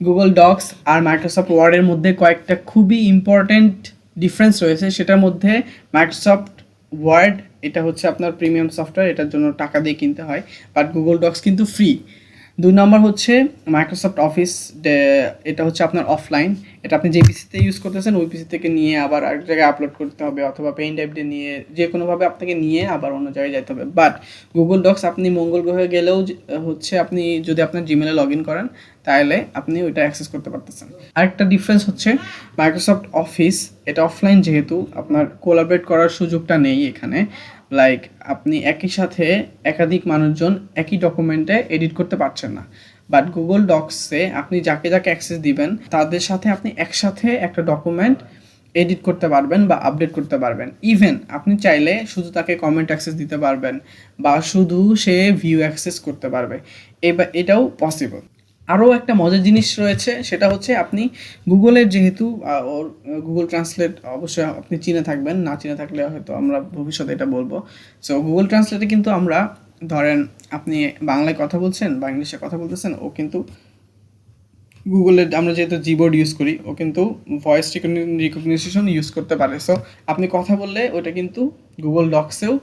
Google docs আর Microsoft ওয়ার্ডের মধ্যে কয়েকটা খুবই ইম্পর্ট্যান্ট ডিফারেন্স রয়েছে। সেটার মধ্যে মাইক্রোসফট ওয়ার্ড এটা হচ্ছে আপনার প্রিমিয়াম সফটওয়্যার এটার জন্য টাকা দিয়ে কিনতে হয়। বাট গুগল ডক্স কিন্তু ফ্রি দুই নম্বর হচ্ছে মাইক্রোসফট অফিস এটা হচ্ছে আপনার অফলাইন এটা আপনি যে পিসিতে ইউজ করতেছেন, ওই পিসি থেকে নিয়ে আবার আরেক জায়গায় আপলোড করতে হবে অথবা পেন ড্রাইভ দিয়ে নিয়ে যে কোনোভাবে আপনাকে নিয়ে আবার অন্য জায়গায় যেতে হবে। বাট গুগল ডক্স আপনি মঙ্গল গ্রহে গেলেও হচ্ছে আপনি যদি আপনার জিমেলে লগ ইন করেন, তাহলে আপনি ওইটা অ্যাক্সেস করতে পারতেছেন। আরেকটা ডিফারেন্স হচ্ছে মাইক্রোসফট অফিস এটা অফলাইন যেহেতু, আপনার কোলাবরেট করার সুযোগটা নেই এখানে। লাইক আপনি একই সাথে একাধিক মানুষজন একই ডকুমেন্টে এডিট করতে পারছেন না। বাট গুগল ডক্সে আপনি যাকে যাকে অ্যাক্সেস দিবেন, তাদের সাথে আপনি একসাথে একটা ডকুমেন্ট এডিট করতে পারবেন বা আপডেট করতে পারবেন। ইভেন আপনি চাইলে শুধু তাকে কমেন্ট অ্যাক্সেস দিতে পারবেন বা শুধু সে ভিউ অ্যাক্সেস করতে পারবে। এবার এটাও পসিবল আরও একটা মজার জিনিস রয়েছে, সেটা হচ্ছে আপনি গুগলের যেহেতু ওর গুগল ট্রান্সলেট অবশ্যই আপনি চিনে থাকবেন, না চিনে থাকলে হয়তো আমরা ভবিষ্যতে এটা বলব। সো গুগল ট্রান্সলেটে কিন্তু আমরা, ধরেন আপনি বাংলায় কথা বলছেন বা ইংলিশে কথা বলতেছেন, ও কিন্তু গুগলের, আমরা যেহেতু জিবোর্ড ইউজ করি, ও কিন্তু ভয়েস রিকগনিশন ইউজ করতে পারে। সো আপনি কথা বললে ওটা কিন্তু গুগল ডক্সেও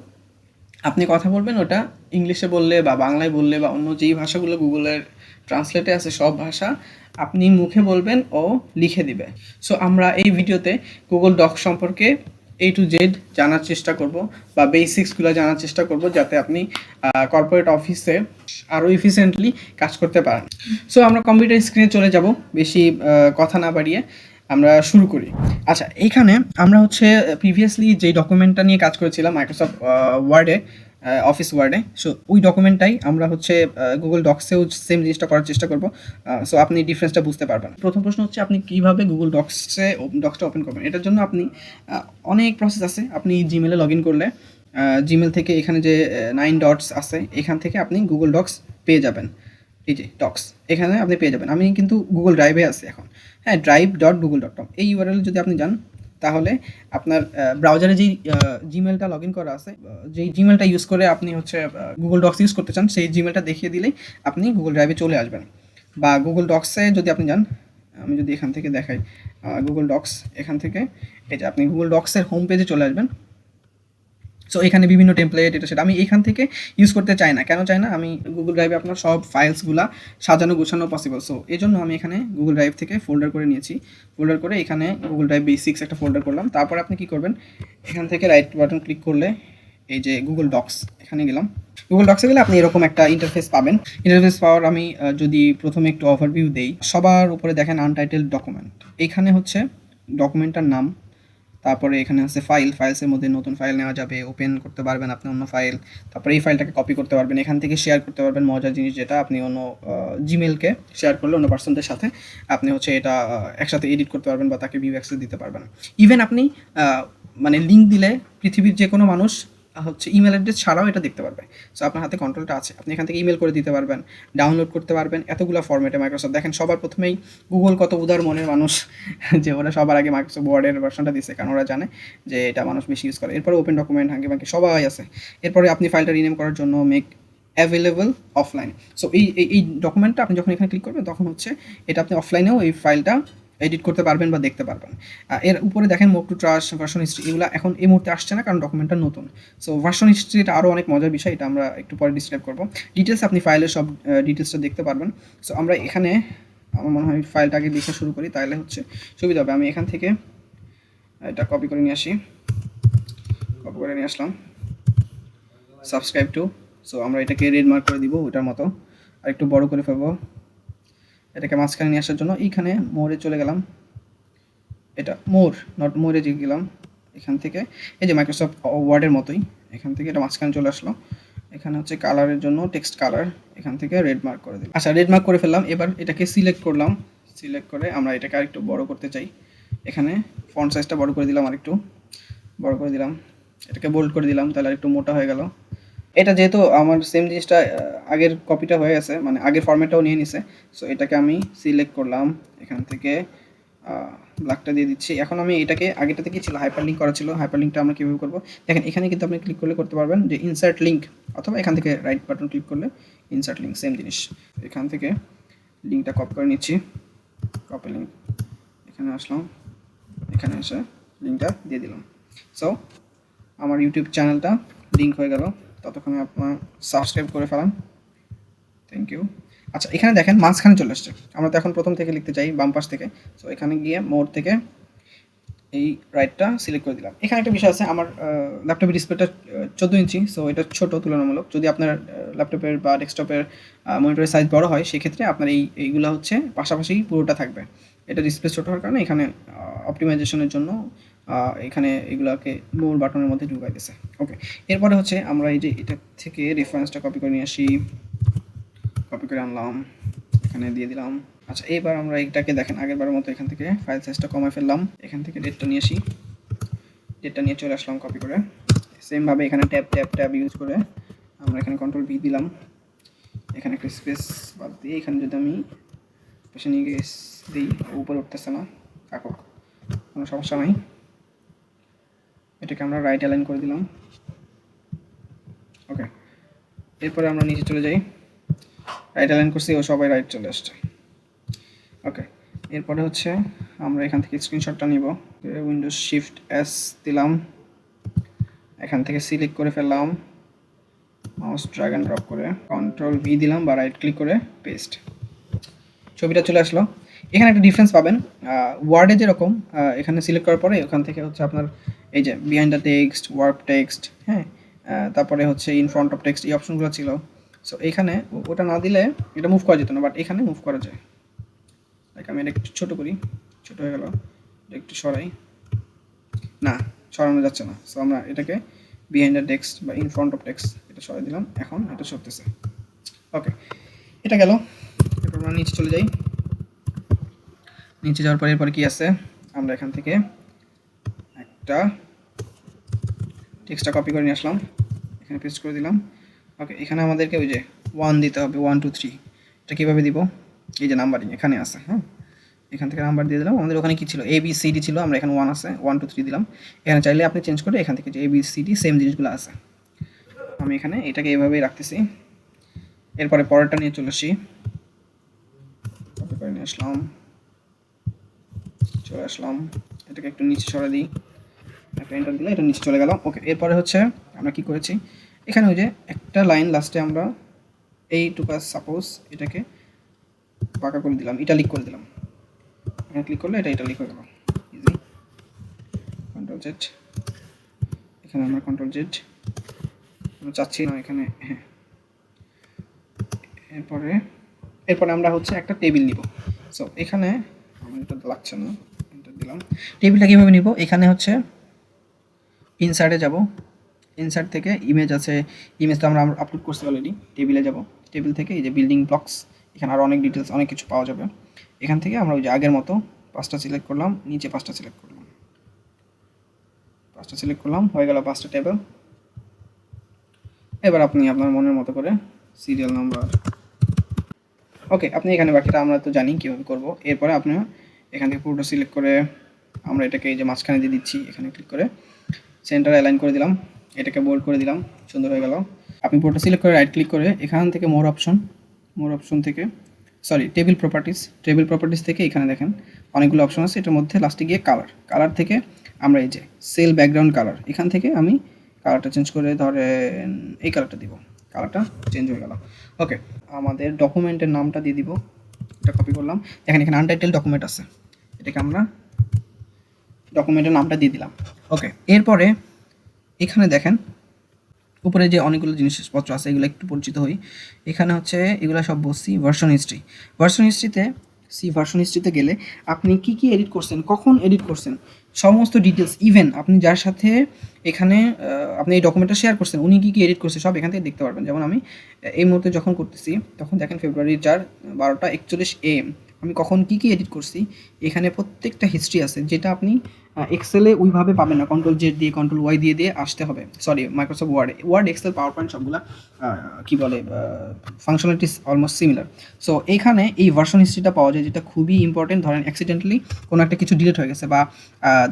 আপনি কথা বলবেন, ওটা ইংলিশে বললে বা বাংলায় বললে বা অন্য যেই ভাষাগুলো গুগলের ট্রান্সলেটে আছে সব ভাষা আপনি মুখে বলবেন ও লিখে দিবে। সো আমরা এই ভিডিওতে গুগল ডক সম্পর্কে এ টু জেড জানার চেষ্টা করব বা বেসিক্সগুলো জানার চেষ্টা করব যাতে আপনি কর্পোরেট অফিসে আরও এফিসিয়েন্টলি কাজ করতে পারেন। সো আমরা কম্পিউটার স্ক্রিনে চলে যাব, বেশি কথা না বাড়িয়ে আমরা শুরু করি। আচ্ছা এখানে আমরা হচ্ছে প্রিভিয়াসলি যে ডকুমেন্টটা নিয়ে কাজ করেছিলাম মাইক্রোসফট ওয়ার্ডে অফিস ওয়ার্ডে সো ওই ডকুমেন্টটাই আমরা হচ্ছে গুগল ডক্সেও সেম জিনিসটা করার চেষ্টা করব। সো আপনি ডিফারেন্সটা বুঝতে পারবেন। প্রথম প্রশ্ন হচ্ছে, আপনি কীভাবে গুগল ডক্সে ডক্সটা ওপেন করবেন? এটার জন্য আপনি অনেক প্রসেস আছে। আপনি জিমেলে লগ ইন করলে জিমেল থেকে এখানে যে নাইন ডটস আছে, এখান থেকে আপনি গুগল ডক্স পেয়ে যাবেন। এই যে ডক্স এখানে আপনি পেয়ে যাবেন। আমি কিন্তু গুগল ড্রাইভে আছি এখন। হ্যাঁ drive dot Google dot com এই ইউআরএল যদি আপনি যান তাহলে আপনার ব্রাউজারে যেই জিমেলটা লগ ইন করা আছে যেই জিমেলটা ইউজ করে আপনি হচ্ছে গুগল ডক্স ইউজ করতে চান, সেই জিমেলটা দেখিয়ে দিলেই আপনি গুগল ড্রাইভে চলে আসবেন। বা গুগল ডক্সে যদি আপনি যান, আমি যদি এখান থেকে দেখাই গুগল ডক্স এখান থেকে, এই যে আপনি গুগল ডক্সের হোম পেজে চলে আসবেন। সো এখানে বিভিন্ন টেমপ্লেট এটা সেটা আমি এখান থেকে ইউজ করতে চাই না। কেন চাই না? আমি গুগল ড্রাইভে আপনার সব ফাইলসগুলা সাজানো, গোছানো পসিবল সো এই জন্য আমি এখানে গুগল ড্রাইভ থেকে ফোল্ডার করে নিয়েছি। ফোল্ডার করে এখানে গুগল ড্রাইভ বেসিক্স একটা ফোল্ডার করলাম। তারপর আপনি কি করবেন? এখান থেকে রাইট বাটন ক্লিক করলে এই যে গুগল ডক্স এখানে গেলাম। গুগল ডক্সে গেলে আপনি এরকম একটা ইন্টারফেস পাবেন। ইন্টারফেস পাওয়ার আমি যদি প্রথমে একটু ওভারভিউ দেই, সবার উপরে দেখেন আনটাইটেল ডকুমেন্ট এখানে হচ্ছে ডকুমেন্টটার নাম। তারপরে এখানে আছে ফাইল ফাইলসের মধ্যে নতুন ফাইল নেওয়া যাবে ওপেন করতে পারবেন আপনি অন্য ফাইল তারপরে এই ফাইলটাকে কপি করতে পারবেন, এখান থেকে শেয়ার করতে পারবেন মজার জিনিস যেটা, আপনি অন্য জিমেলকে শেয়ার করলে অন্য পার্সনদের সাথে আপনি হচ্ছে এটা একসাথে এডিট করতে পারবেন বা তাকে ভিউ অ্যাক্সেস দিতে পারবেন। ইভেন আপনি মানে লিঙ্ক দিলে পৃথিবীর যে কোনো মানুষ হচ্ছে ইমেল অ্যাড্রেস ছাড়াও এটা দেখতে পারবে। সো আপনার হাতে কন্ট্রোলটা আছে। আপনি এখান থেকে ইমেল করে দিতে পারবেন ডাউনলোড করতে পারবেন এতগুলো ফর্মেটে মাইক্রোসফট দেখেন, সবার প্রথমেই গুগল কত উদার মনের মানুষ, যে ওরা সবার আগে মাইক্রোসফট ওয়ার্ডের ভার্সনটা দিচ্ছে কারণ ওরা জানে যে এটা মানুষ বেশি ইউজ করে। এরপরে ওপেন ডকুমেন্ট হাঙ্কি বাঙ্কি সবাই আছে। এরপরে আপনি ফাইলটা রিনেম করার জন্য মেক অ্যাভেলেবল অফলাইন সো এই- এই ডকুমেন্টটা আপনি যখন এখানে ক্লিক করবেন, তখন হচ্ছে এটা আপনি অফলাইনেও এই ফাইলটা এডিট করতে পারবেন বা দেখতে পারবেন। এর উপরে দেখেন move to trash version history এগুলো এখন এই মুহূর্তে আসছে না কারণ ডকুমেন্টটা নতুন। সো ভার্সন হিস্ট্রি এটা আরও অনেক মজার বিষয়, এটা আমরা একটু পরে ডিসক্রাইব করব। ডিটেলস আপনি ফাইলের সব ডিটেলসটা দেখতে পারবেন। সো আমরা এখানে, আমার মনে হয় ফাইলটাকে লিখে শুরু করি, তাহলে হচ্ছে সুবিধা হবে। আমি এখান থেকে এটা কপি করে নিয়ে আসি। কপি করে নিয়ে আসলাম। সাবস্ক্রাইব টু সো আমরা এটাকে রেড মার্ক করে দিব, ওটার মতো। আর একটু বড় করে ফেলব। এটাকে মাঝখানে নিয়ে আসার জন্য এইখানে মোড়ে চলে গেলাম। এটা মোর নট মোরে যে গেলাম এখান থেকে। এই যে মাইক্রোসফট ওয়ার্ডের মতোই, এখান থেকে এটা মাঝখানে চলে আসলো। এখানে হচ্ছে কালারের জন্য টেক্সট কালার এখান থেকে রেড মার্ক করে দিলাম। আচ্ছা রেড মার্ক করে ফেললাম। এবার এটাকে সিলেক্ট করলাম। সিলেক্ট করে আমরা এটাকে আরেকটু বড় করতে চাই। এখানে ফন্ট সাইজটা বড় করে দিলাম আরেকটু। বড় করে দিলাম। এটাকে বোল্ড করে দিলাম, তাহলে আরেকটু মোটা হয়ে গেল। এটা যেহেতু আমার সেম জিনিসটা আগের কপিটা হয়ে গেছে মানে আগের ফরম্যাটটাও নিয়ে নিছে। সো এটাকে আমি সিলেক্ট করলাম, এখান থেকে ব্ল্যাকটা দিয়ে দিচ্ছি। এখন আমি এটাকে আগেটাতে কি ছিল? হাইপার লিঙ্ক করা ছিল। হাইপার লিঙ্কটা আমরা কীভাবে করব? দেখেন, এখানে কিন্তু আপনি ক্লিক করলে করতে পারবেন যে ইনসার্ট লিঙ্ক অথবা এখান থেকে রাইট বাটন ক্লিক করলে ইনসার্ট লিঙ্ক সেম জিনিস। এখান থেকে লিঙ্কটা কপি করে নিচ্ছি। কপি লিঙ্ক এখানে আসলাম। এখানে এসে লিঙ্কটা দিয়ে দিলাম। সো আমার ইউটিউব চ্যানেলটা লিঙ্ক হয়ে গেল। ততক্ষণে আপনার সাবস্ক্রাইব করে ফেলান। থ্যাংক ইউ আচ্ছা এখানে দেখেন মাঝখানে চলে আসছে। আমরা তো এখন প্রথম থেকে লিখতে চাই, বাম পাশ থেকে। সো এখানে গিয়ে মোড় থেকে এই রাইটটা সিলেক্ট করে দিলাম। এখানে একটা বিষয় আছে, আমার ল্যাপটপের ডিসপ্লেটা চোদ্দ ইঞ্চি সো এটা ছোট, তুলনামূলক। যদি আপনার ল্যাপটপের বা ডেস্কটপের মনিটরের সাইজ বড় হয়, সেক্ষেত্রে আপনার এই, এইগুলো হচ্ছে পাশাপাশি পুরোটা থাকবে। এটা ডিসপ্লে ছোট হওয়ার কারণে এখানে অপটিমাইজেশনের জন্য এখানে এগুলাকে মোর বাটনের মধ্যে ঢুকাই দিছে ওকে এরপরে হচ্ছে আমরা এই যে এটা থেকে রেফারেন্সটা কপি করে নিয়ে আসি। কপি করে আনলাম, এখানে দিয়ে দিলাম। আচ্ছা এইবার আমরা এটাকে দেখেন, আগেরবারের মতো এখান থেকে ফাইল সাইজটা কমায় ফেললাম। এখান থেকে ডেটটা নিয়ে আসি। ডেটটা নিয়ে চলে আসলাম কপি করে। সেমভাবে এখানে ট্যাব ট্যাব ট্যাব ইউজ করে আমরা এখানে কন্ট্রোল ভি দিলাম। এখানে একটা স্পেস বাদ দিয়ে এখানে যদি আমি পেছনে গিয়ে দিই, উপরে উঠতেছে না কোনো সমস্যা নাই। এটাকে আমরা রাইট অ্যালাইন করে দিলাম। ওকে এরপরে আমরা নিচে চলে যাই। রাইট অ্যালাইন করছি, ও সবাই রাইট চলে আসছে। ওকে এরপরে হচ্ছে আমরা এখান থেকে স্ক্রিনশটটা নিব। উইন্ডোজ শিফট এস দিলাম। এখান থেকে সিলেক্ট করে ফেললাম। মাউস ড্র্যাগ অ্যান্ড ড্রপ করে কন্ট্রোল ভি দিলাম বা রাইট ক্লিক করে পেস্ট ছবিটা চলে আসলো। এখানে একটা ডিফারেন্স পাবেন। ওয়ার্ডে যেরকম এখানে সিলেক্ট করার পরে ওখান থেকে হচ্ছে আপনার এই যে behind the text work text হ্যাঁ তারপরে হচ্ছে ইন ফ্রন্ট অফ টেক্সট এই অপশনগুলো ছিল। সো এখানে ওটা না দিলে এটা মুভ করা যেত না বাট এখানে মুভ করা যায়। লাইক আমি এটা একটু ছোটো করি, ছোটো হয়ে গেল একটু সরাই। না, সরানো যাচ্ছে না। সো আমরা এটাকে বিহাইন্ড দ্য টেক্সট বা ইন ফ্রন্ট অফ টেক্সট এটা সরাই দিলাম, এখন এটা সরতেছে। ওকে এটা গেল। এরপর আমরা নিচে চলে যাই। নিচে যাওয়ার পরে এরপর কি আছে? আমরা এখান থেকে একটা টেক্সটটা কপি করে নিয়ে আসলাম। এখানে পেস্ট করে দিলাম। ওকে এখানে আমাদেরকে ওই যে ওয়ান দিতে হবে ওয়ান টু থ্রি এটা কীভাবে দিব? এই যে নাম্বারিং এখানে আছে হ্যাঁ? এখান থেকে নাম্বার দিয়ে দিলাম। আমাদের ওখানে কি ছিল? এ বি সি ডি ছিল। আমরা এখানে ওয়ান আছে ওয়ান টু থ্রি দিলাম। এখানে চাইলে আপনি চেঞ্জ করে এখান থেকে যে A B C D same জিনিসগুলো আছে। আমি এখানে এটাকে এভাবেই রাখতেছি। এরপরে পরেরটা নিয়ে চলে আসি। নিয়ে আসলাম। চলে আসলাম। এটাকে একটু নিচে সরে দিই। একটা এন্টার দিলে এটা নিচে চলে গেলাম। ওকে এরপরে হচ্ছে আমরা কি করেছি? এখানে ওই যে একটা লাইন লাস্টে আমরা এই এইটুকু সাপোজ এটাকে পাকা করে দিলাম ইটালিক করে দিলাম। এখানে ক্লিক করলে এটা ইটালিক হয়ে গেল। ইজি কন্ট্রোল জেড এখানে আমরা কন্ট্রোল জেড আমরা চাচ্ছি না এখানে হ্যাঁ। এরপরে এরপরে আমরা হচ্ছে একটা টেবিল নিব। সো এখানে আমার এটা লাগছে না, এটা দিলাম। টেবিলটা কীভাবে নিব? এখানে হচ্ছে ইনসার্টে যাব। ইনসার্ট থেকে ইমেজ আছে ইমেজ তো আমরা আপলোড করছি অলরেডি টেবিলে যাব। টেবিল থেকে এই যে বিল্ডিং ব্লকস এখানে আরও অনেক ডিটেলস অনেক কিছু পাওয়া যাবে। এখান থেকে আমরা ওই যে আগের মতো পাঁচটা সিলেক্ট করলাম, নিচে পাঁচটা সিলেক্ট করলাম। পাঁচটা সিলেক্ট করলাম, হয়ে গেল পাঁচটা টেবিল এবার আপনি আপনার মনের মতো করে সিরিয়াল নাম্বার ওকে আপনি এখানে বাকিটা আমরা তো জানি কীভাবে করব। এরপরে আপনি এখান থেকে পুরোটা সিলেক্ট করে আমরা এটাকে এই যে মাঝখানে দিয়ে দিচ্ছি, এখানে ক্লিক করে। সেন্টার অ্যালাইন করে দিলাম। এটাকে বোল্ড করে দিলাম। সুন্দর হয়ে গেল। আপনি পুরোটা সিলেক্ট করে রাইট ক্লিক করে এখান থেকে মোর অপশন মোর অপশন থেকে sorry table properties table properties থেকে এখানে দেখেন অনেকগুলো অপশন আছে। এটার মধ্যে লাস্টে গিয়ে কালার কালার থেকে আমরা এই যে সেল ব্যাকগ্রাউন্ড কালার এখান থেকে আমি কালারটা চেঞ্জ করে ধরেন এই কালারটা দিব। কালারটা চেঞ্জ হয়ে গেল। ওকে আমাদের ডকুমেন্টের নামটা দিয়ে দিব। এটা কপি করলাম। দেখেন এখানে আনটাইটেল ডকুমেন্ট আছে। এটাকে আমরা ডকুমেন্টের নামটা দিয়ে দিলাম। ওকে এরপরে এখানে দেখেন, উপরে যে অনেকগুলো জিনিসপত্র আছে, এগুলো একটু পরিচিত হই। এখানে হচ্ছে, এগুলো সব বসছি ভার্সন হিস্ট্রি ভার্সন হিস্ট্রিতে সি ভার্সন হিস্ট্রিতে গেলে আপনি কি কি এডিট করছেন, কখন এডিট করছেন, সমস্ত ডিটেলস ইভেন আপনি যার সাথে এখানে আপনি এই ডকুমেন্টটা শেয়ার করছেন, উনি কী কী এডিট করছে, সব এখান থেকে দেখতে পারবেন। যেমন আমি, এই মুহূর্তে যখন করতেছি, তখন দেখেন ফেব্রুয়ারি চার বারোটা একচল্লিশ এম আমি কখন কি কি এডিট করছি, এখানে প্রত্যেকটা হিস্ট্রি আছে, যেটা আপনি এক্সেলে ওইভাবে পাবেন না কন্ট্রোল জেড দিয়ে কন্ট্রোল ওয়াই দিয়ে দিয়ে আসতে হবে। Sorry Microsoft Word Word Excel PowerPoint সবগুলো কি বলে ফাংশনালিটিস অলমোস্ট সিমিলার সো এইখানে এই ভার্সন হিস্ট্রিটা পাওয়া যায়, যেটা খুবই ইম্পর্টেন্ট ধরেন অ্যাক্সিডেন্টালি কোনো একটা কিছু ডিলিট হয়ে গেছে বা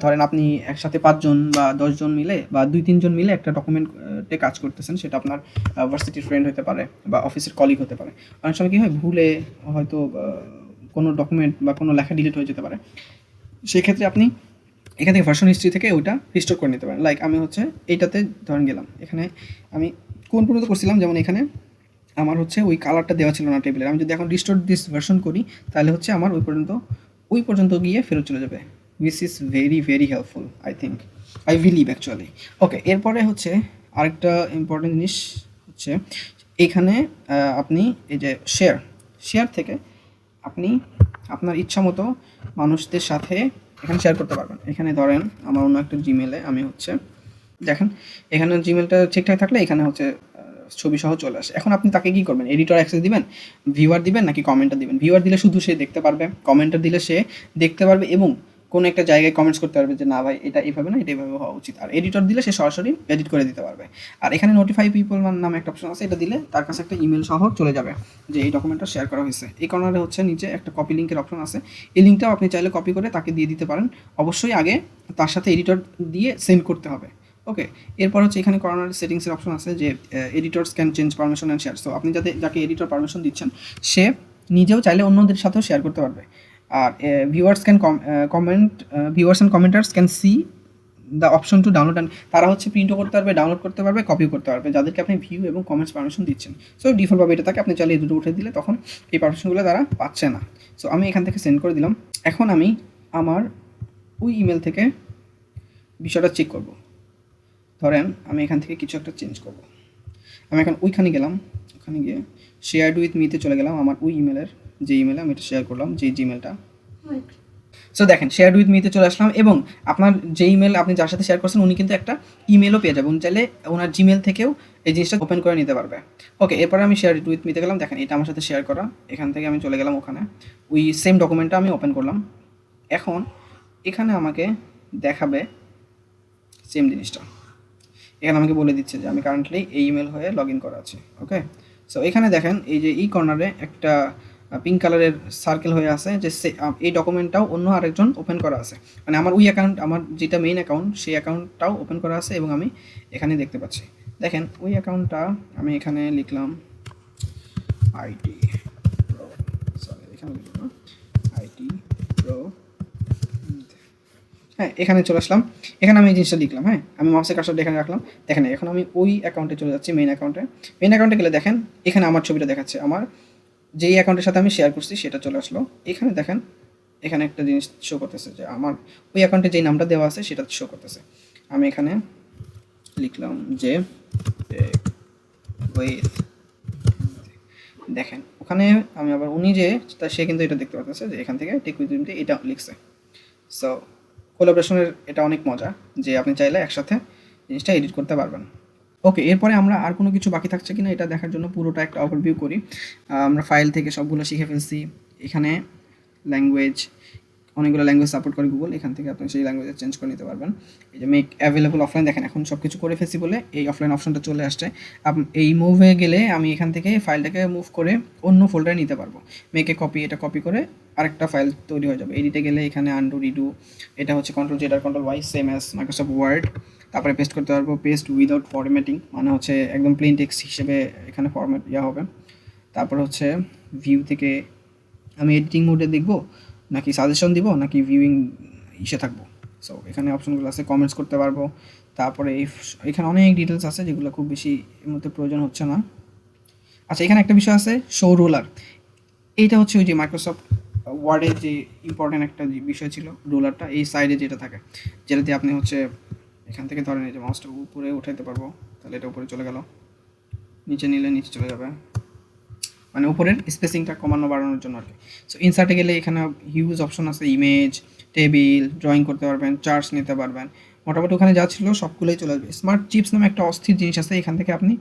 ধরেন আপনি একসাথে পাঁচজন বা দশজন মিলে বা দুই, তিনজন মিলে একটা ডকুমেন্টে কাজ করতেছেন, সেটা আপনার ভার্সিটির ফ্রেন্ড হতে পারে বা অফিসের কলিগ হতে পারে। অনেক সময় কী হয়, ভুলে হয়তো কোনো ডকুমেন্ট বা কোনো লেখা ডিলিট হয়ে যেতে পারে। সেক্ষেত্রে আপনি এখান থেকে ভার্সন হিস্ট্রি থেকে ওইটা রিস্টোর করে নিতে পারেন। লাইক আমি হচ্ছে এইটাতে ধরেন গেলাম। এখানে আমি কোন পর্যন্ত করছিলাম? যেমন এখানে আমার হচ্ছে ওই কালারটা দেওয়া ছিল না টেবিলের আমি যদি এখন রিস্টোর দিস ভার্সন করি, তাহলে হচ্ছে আমার ওই পর্যন্ত ওই পর্যন্ত গিয়ে ফেরত চলে যাবে। Which is very very helpful I think I believe actually okay এরপরে হচ্ছে আরেকটা ইম্পর্টেন্ট জিনিস হচ্ছে, এখানে আপনি এই যে শেয়ার শেয়ার থেকে আপনি আপনার ইচ্ছা মতো মানুষদের সাথে এখানে শেয়ার করতে পারবেন। এখানে ধরেন আমার অন্য একটা জিমেলে আমি হচ্ছে, দেখেন, এখানে জিমেলটা ঠিকঠাক থাকলে এখানে হচ্ছে ছবি সহ চলে আসে। এখন আপনি তাকে কি করবেন? এডিটর অ্যাক্সেস দিবেন? ভিউয়ার দিবেন নাকি কমেন্টটা দিবেন? ভিউয়ার দিলে শুধু সে দেখতে পারবে কমেন্টটা দিলে সে দেখতে পারবে এবং কোনো একটা জায়গায় কমেন্টস করতে পারবে যে, না ভাই, এটা এইভাবে না, এটা এইভাবে হওয়া উচিত। আর এডিটর দিলে সে সরাসরি এডিট করে দিতে পারবে। আর এখানে নোটিফাই পিপল নামে একটা অপশন আছে, এটা দিলে তার কাছে একটা ইমেল সহ চলে যাবে যে, এই ডকুমেন্টটা শেয়ার করা হয়েছে। এই কর্নারে হচ্ছে নিচে একটা কপি লিঙ্কের অপশন আছে। এই লিঙ্কটাও আপনি চাইলে কপি করে তাকে দিয়ে দিতে পারেন। অবশ্যই আগে তার সাথে এডিটর দিয়ে সেন্ড করতে হবে। ওকে, এরপর হচ্ছে এখানে কর্নার সেটিংসের অপশন আছে যে editors can change permission and share so আপনি যাতে, যাকে এডিটর পারমিশন দিচ্ছেন, সে নিজেও চাইলে অন্যদের সাথেও শেয়ার করতে পারবে। আর viewers can comment viewers and commenters can see the option to download and তারা হচ্ছে প্রিন্টও করতে পারবে ডাউনলোড করতে পারবে কপিও করতে পারবে, যাদেরকে আপনি ভিউ এবং কমেন্টস পারমিশন দিচ্ছেন। সো ডিফল্টভাবে এটা থাকে আপনি চাইলে এই দুটো উঠে দিলে তখন এই পারমিশনগুলো তারা পাচ্ছে না। সো আমি এখান থেকে সেন্ড করে দিলাম। এখন আমি আমার ওই ইমেল থেকে বিষয়টা চেক করব। ধরেন আমি এখান থেকে কিছু একটা চেঞ্জ করব। আমি এখন ওইখানে গেলাম। ওখানে গিয়ে শেয়ার উইথ মিতে চলে গেলাম আমার ওই ইমেলের যে ইমেলে আমি এটা শেয়ার করলাম যে জিমেলটা সো দেখেন শেয়ার উইথ মিতে চলে আসলাম এবং আপনার যে ইমেল আপনি যার সাথে শেয়ার করছেন উনি কিন্তু একটা ইমেলও পেয়ে যাবেন চাইলে ওনার জিমেল থেকেও এই জিনিসটা ওপেন করে নিতে পারবে। ওকে এরপরে আমি শেয়ার উইথ মিতে গেলাম। দেখেন এটা আমার সাথে শেয়ার করা। এখান থেকে আমি চলে গেলাম ওখানে। ওই সেম ডকুমেন্টটা আমি ওপেন করলাম। এখন এখানে আমাকে দেখাবে সেম জিনিসটা। এখানে আমাকে বলে দিচ্ছে যে আমি কারেন্টলি এই ইমেল হয়ে লগ ইন করা আছে। ওকে সো এখানে দেখেন, এই যে ই কর্নারে একটা পিঙ্ক কালারের সার্কেল হয়ে আছে যে সে- এই ডকুমেন্টটাও অন্য আরেকজন ওপেন করা আছে। মানে আমার ওই অ্যাকাউন্ট আমার যেটা মেইন অ্যাকাউন্ট সেই অ্যাকাউন্টটাও ওপেন করা আছে এবং আমি এখানে দেখতে পাচ্ছি। দেখেন, ওই অ্যাকাউন্টটা আমি এখানে লিখলাম আইটি প্রো সরি এখানে লিখলাম আইটি প্রো হ্যাঁ এখানে চলে আসলাম। এখানে আমি এই জিনিসটা লিখলাম হ্যাঁ? আমি মাউসের কাজটা এখানে রাখলাম। দেখেন, এখন আমি ওই অ্যাকাউন্টে চলে যাচ্ছি মেইন অ্যাকাউন্টে মেইন অ্যাকাউন্টে গেলে দেখেন, এখানে আমার ছবিটা দেখাচ্ছে। আমার যেই অ্যাকাউন্টের সাথে আমি শেয়ার করছি, সেটা চলে আসলো। এখানে দেখেন, এখানে একটা জিনিস শো করতেছে যে আমার ওই অ্যাকাউন্টে যেই নামটা দেওয়া আছে, সেটা শো করতেছে। আমি এখানে লিখলাম যে দেখেন, ওখানে আমি আবার উনি যে সে কিন্তু এটা দেখতে পাচ্ছে যে এখান থেকে টেক উইথ এটা লিখছে। সো কোলাবরেশনের এটা অনেক মজা, যে আপনি চাইলে একসাথে জিনিসটা এডিট করতে পারবেন। ওকে এরপরে আমরা আর কোনো কিছু বাকি থাকছে কিনা এটা দেখার জন্য পুরোটা একটা ওভারভিউ করি। আমরা ফাইল থেকে সবগুলো শিখে ফেলছি। এখানে ল্যাঙ্গুয়েজ অনেকগুলো ল্যাঙ্গুয়েজ সাপোর্ট করে গুগল এখান থেকে আপনি সেই ল্যাঙ্গুয়েজে চেঞ্জ করে নিতে পারবেন। এই যে মেক অ্যাভেলেবল অফলাইন দেখেন এখন সব কিছু করে ফেলছি বলে এই অফলাইন অপশনটা চলে আসছে। এই মুভে গেলে আমি এখান থেকে ফাইলটাকে মুভ করে অন্য ফোল্ডারে নিতে পারব। মেকে কপি এটা কপি করে আরেকটা ফাইল তৈরি হয়ে যাবে। এডিটে গেলে এখানে আন্ডু রিডু এটা হচ্ছে কন্ট্রোল জেড আর control Y same as Microsoft Word তারপরে পেস্ট করতে পারব পেস্ট উইদাউট ফরম্যাটিং মানে হচ্ছে একদম প্লেন টেক্সট হিসেবে এখানে ফরম্যাট ইয়া হবে। তারপর হচ্ছে ভিউ থেকে আমি এডিটিং মোডে দেখব। নাকি সাজেশন দিব, নাকি ভিউইং ইসে থাকব? সো এখানে অপশনগুলো আছে কমেন্টস করতে পারব। তারপরে এখানে অনেক ডিটেলস আছে যেগুলো খুব বেশি এর মধ্যে প্রয়োজন হচ্ছে না। আচ্ছা এখানে একটা বিষয় আছে শো রোলার এইটা হচ্ছে ওই যে মাইক্রোসফট ওয়ার্ডের যে ইম্পর্টেন্ট একটা বিষয় ছিল রোলারটা এই সাইডে যেটা থাকে। যেটাতে আপনি হচ্ছে এখান থেকে ধরেন এই যে মাউসটা উপরে উঠাইতে পারব, তাহলে এটা উপরে চলে গেল। নিচে নিলে নিচে চলে যাবে। মানে উপরের স্পেসিংটা কমানো বাড়ানোর জন্য আর কি। সো ইনসার্টে গেলে এখানে হিউজ অপশন আছে ইমেজ টেবিল ড্রয়িং করতে পারবেন চার্টস নিতে পারবেন। মোটামুটি ওখানে যা ছিল সবগুলোই চলে আসবে। স্মার্ট চিপস নামে একটা অস্থির জিনিস আছে, এখান থেকে আপনি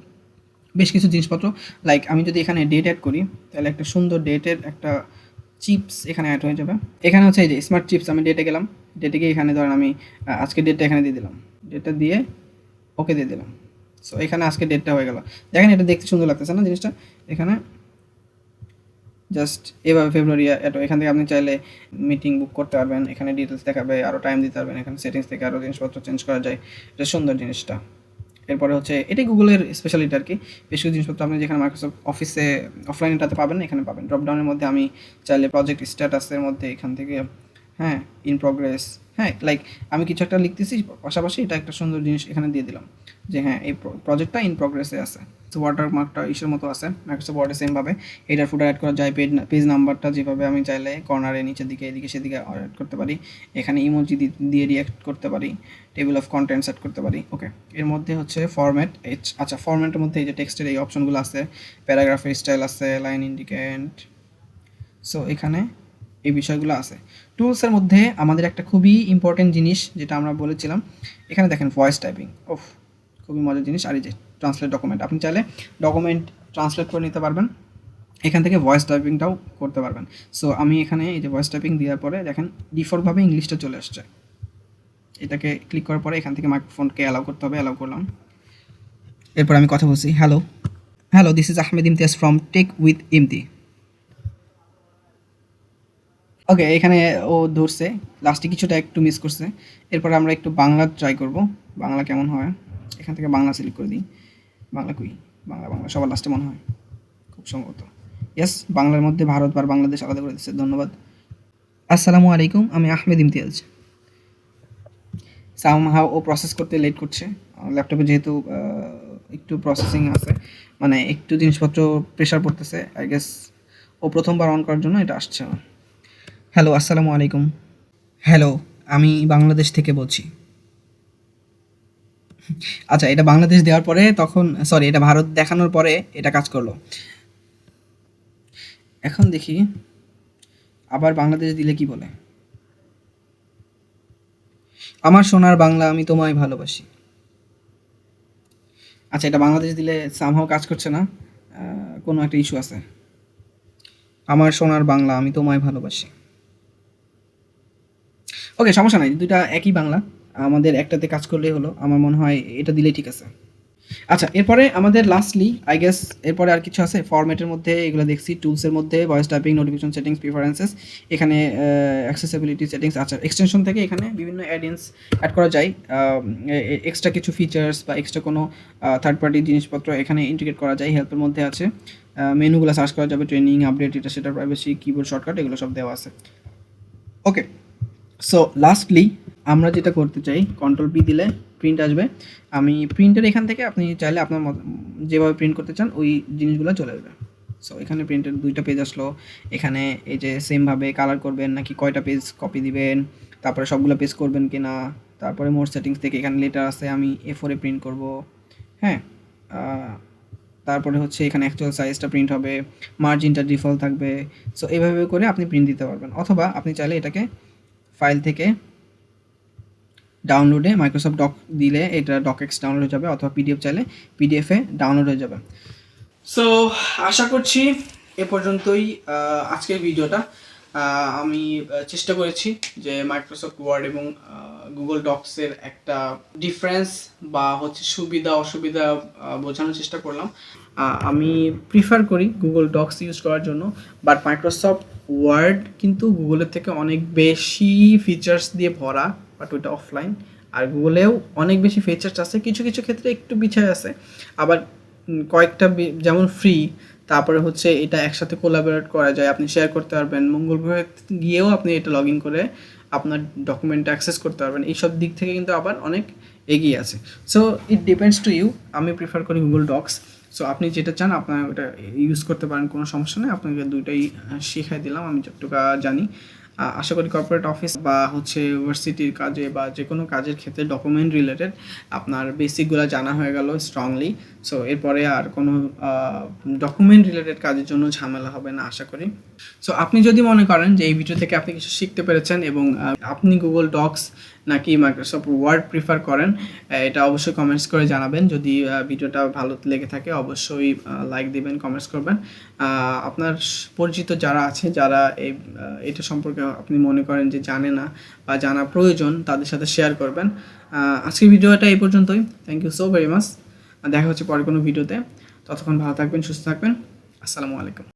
বেশ কিছু জিনিসপত্র লাইক আমি যদি এখানে ডেট অ্যাড করি, তাহলে একটা সুন্দর ডেটের একটা চিপস এখানে অ্যাড হয়ে যাবে। এখানে হচ্ছে এই যে স্মার্ট চিপস আমি ডেটে গেলাম। ডেটে গিয়ে এখানে ধরেন আমি আজকে ডেটটা এখানে দিয়ে দিলাম। ডেটটা দিয়ে ওকে দিয়ে দিলাম। সো এখানে আজকে ডেটটা হয়ে গেল। দেখেন এটা দেখতে সুন্দর লাগতেছে না জিনিসটা? এখানে জাস্ট এভাবে ফেব্রুয়ারি এত, এখান থেকে আপনি চাইলে মিটিং বুক করতে পারবেন, এখানে ডিটেলস দেখাবে আরও টাইম দিতে পারবেন, এখানে সেটিংস থেকে আরও জিনিসপত্র চেঞ্জ করা যায়। এটা সুন্দর জিনিসটা। এরপরে হচ্ছে, এটাই গুগলের স্পেশালিটি আর কি। বেশ কিছু জিনিসপত্র আপনি যেখানে মাইক্রোসফট অফিসে অফলাইনটাতে পাবেন, এখানে পাবেন। ড্রপডাউনের মধ্যে আমি চাইলে প্রজেক্ট স্ট্যাটাসের মধ্যে এখান থেকে হ্যাঁ ইন প্রোগ্রেস হ্যাঁ লাইক আমি কিছু একটা লিখতেছি, পাশাপাশি এটা একটা সুন্দর জিনিস এখানে দিয়ে দিলাম, যে হ্যাঁ এই প্রজেক্টটা ইন প্রোগ্রেসে আছে। তো ওয়াটার মার্কটা ইস্যুর মতো আছে মাইক্রোসফট ওয়ার্ডে সেমভাবে এটার ফুটার অ্যাড করা যায় পেজ পেজ নাম্বারটা যেভাবে আমি চাইলে কর্নারে নিচের দিকে, এদিকে, সেদিকে অ্যাড করতে পারি। এখানে ইমোজি দিয়ে রিয়াক্ট করতে পারি টেবিল অফ কন্টেন্টস অ্যাড করতে পারি ওকে এর মধ্যে হচ্ছে ফরম্যাট আচ্ছা ফরম্যাটের মধ্যে এই যে টেক্সটের এই অপশনগুলো আছে প্যারাগ্রাফের স্টাইল আছে লাইন ইন্ডিকেন্ট সো এখানে এই বিষয়গুলো আছে। টুলসের মধ্যে আমাদের একটা খুবই ইম্পর্টেন্ট জিনিস যেটা আমরা বলেছিলাম, এখানে দেখেন ভয়েস টাইপিং ওফ খুবই মজার জিনিস। আর এই যে ট্রান্সলেট ডকুমেন্ট আপনি চাইলে ডকুমেন্ট ট্রান্সলেট করে নিতে পারবেন। এখান থেকে ভয়েস টাইপিংটাও করতে পারবেন। সো আমি এখানে এই যে ভয়েস টাইপিং দেওয়ার পরে দেখেন ডিফল্টভাবে ইংলিশটা চলে আসছে। এটাকে ক্লিক করার পরে এখান থেকে মাইক্রোফোনকে অ্যালাউ করতে হবে অ্যালাউ করলাম। এরপর আমি কথা বলছি hello hello this is Ahmed Imtiaz from tech with Imti okay এখানে ও ধরছে। লাস্টে কিছুটা একটু মিস করছে। এরপর আমরা একটু বাংলা ট্রাই করব। বাংলা কেমন হয়? এখান থেকে বাংলা সিলেক্ট করে দিই। বাংলা কুই? বাংলা বাংলা, সবার লাস্টে মনে হয়। খুব সম্ভবত। ইয়াস বাংলার মধ্যে ভারত বা বাংলাদেশ আলাদা করে দিচ্ছে। ধন্যবাদ। আসসালামু আলাইকুম, আমি আহমেদ ইমতিয়াজ। সামহাও ও প্রসেস করতে লেট করছে। ল্যাপটপে যেহেতু একটু প্রসেসিং আছে মানে একটু জিনিসপত্র প্রেশার পড়তেছে আই গেস ও প্রথমবার অন করার জন্য এটা আসছে না। হ্যালো, আসসালামু আলাইকুম। হ্যালো, আমি বাংলাদেশ থেকে বলছি। আচ্ছা এটা বাংলাদেশ দেওয়ার পরে তখন সরি এটা ভারত দেখানোর পরে এটা কাজ করল। এখন দেখি, আবার বাংলাদেশ দিলে কি বলে? আমার সোনার বাংলা আমি তোমায় ভালোবাসি। আচ্ছা এটা বাংলাদেশ দিলে সামহাও কাজ করছে না কোনো একটা ইস্যু আছে। আমার সোনার বাংলা আমি তোমায় ভালোবাসি। ওকে সমস্যা নাই, দুইটা একই বাংলা। আমাদের একটাতে কাজ করলেই হলো, আমার মনে হয় এটা দিলেই ঠিক আছে। আচ্ছা এরপরে আমাদের লাস্টলি আই গেস এরপরে আর কিছু আছে? ফরম্যাটের মধ্যে এগুলো দেখছি টুলসের মধ্যে voice typing notification settings preferences এখানে অ্যাক্সেসিবিলিটি সেটিংস আচ্ছা এক্সটেনশন থেকে এখানে বিভিন্ন অ্যাডিয়েন্স অ্যাড করা যায়। এক্সট্রা কিছু ফিচার্স বা এক্সট্রা কোনো থার্ড পার্টি জিনিসপত্র এখানে ইন্টিগ্রেট করা যায় হেল্পের মধ্যে আছে। মেনুগুলো সার্চ করা যাবে ট্রেনিং আপডেট এটা সেটা প্রাইভেসি কিবোর্ড শর্টকাট এগুলো সব দেওয়া আছে। ওকে সো লাস্টলি আমরা যেটা করতে চাই কন্ট্রোল পি দিলে প্রিন্ট আসবে। আমি প্রিন্টের এখান থেকে আপনি চাইলে আপনার যেভাবে প্রিন্ট করতে চান, ওই জিনিসগুলো চলে আসবে। সো এখানে প্রিন্টের দুইটা পেজ আসলো। এখানে এই যে সেমভাবে কালার করবেন, নাকি কয়টা পেজ কপি দিবেন, তারপরে সবগুলো পেজ করবেন কি না তারপরে মোর সেটিংস থেকে এখানে লেটার আছে, আমি এ ফোরে প্রিন্ট করব। হ্যাঁ তারপরে হচ্ছে এখানে অ্যাকচুয়াল সাইজটা প্রিন্ট হবে মার্জিনটা ডিফল্ট থাকবে। সো এইভাবে করে আপনি প্রিন্ট দিতে পারবেন। অথবা আপনি চাইলে এটাকে ফাইল থেকে ডাউনলোডে মাইক্রোসফট ডক দিলে এটা ডকএক্স ডাউনলোড হয়ে যাবে অথবা পিডিএফ চাইলে পিডিএফে ডাউনলোড হয়ে যাবে। সো আশা করছি এ পর্যন্তই আজকের ভিডিওটা। আমি চেষ্টা করেছি যে মাইক্রোসফট ওয়ার্ড এবং গুগল ডক্সের একটা ডিফারেন্স বা হচ্ছে সুবিধা, অসুবিধা বোঝানোর চেষ্টা করলাম। আমি প্রিফার করি গুগল ডক্স ইউজ করার জন্য বাট মাইক্রোসফট ওয়ার্ড, কিন্তু গুগলের থেকে অনেক বেশি ফিচার্স দিয়ে ভরা বাট ওইটা অফলাইন আর গুগলেও অনেক বেশি ফিচার্স আছে, কিছু কিছু ক্ষেত্রে একটু পিছিয়ে আছে। আবার কয়েকটা যেমন ফ্রি তারপরে হচ্ছে এটা একসাথে কোলাবোরেট করা যায়, আপনি শেয়ার করতে পারবেন। মঙ্গল গ্রহে গিয়েও আপনি এটা লগ ইন করে আপনার ডকুমেন্ট অ্যাক্সেস করতে পারবেন। এইসব দিক থেকে কিন্তু আবার অনেক এগিয়ে আছে। So it depends to you আমি প্রিফার করি গুগল ডক্স সো আপনি যেটা চান, আপনার ওটা ইউজ করতে পারেন, কোনো সমস্যা নেই। আপনাকে দুইটাই শিখাই দিলাম, আমি যতটুকু জানি। আশা করি কর্পোরেট অফিস বা হচ্ছে ইউনিভার্সিটির কাজে বা যে কোনো কাজের ক্ষেত্রে ডকুমেন্ট রিলেটেড আপনার বেসিকগুলো জানা হয়ে গেল স্ট্রংলি সো এরপরে আর কোনো ডকুমেন্ট রিলেটেড কাজের জন্য ঝামেলা হবে না, আশা করি। সো আপনি যদি মনে করেন যে এই ভিডিও থেকে আপনি কিছু শিখতে পেরেছেন এবং আপনি গুগল ডক্স নাকি মাইক্রোসফট ওয়ার্ড প্রিফার করেন এটা অবশ্যই কমেন্টস করে জানাবেন। যদি ভিডিওটা ভালো লেগে থাকে, অবশ্যই লাইক দিবেন কমেন্টস করবেন। আপনার পরিচিত যারা আছে, যারা এই এটা সম্পর্কে আপনি মনে করেন যে জানে না বা জানা প্রয়োজন, তাদের সাথে শেয়ার করবেন। আজকের ভিডিওটা এই পর্যন্তই। Thank you so very much দেখা হচ্ছে পরে কোনো ভিডিওতে। ততক্ষণ ভালো থাকবেন, সুস্থ থাকবেন। আসসালামু আলাইকুম।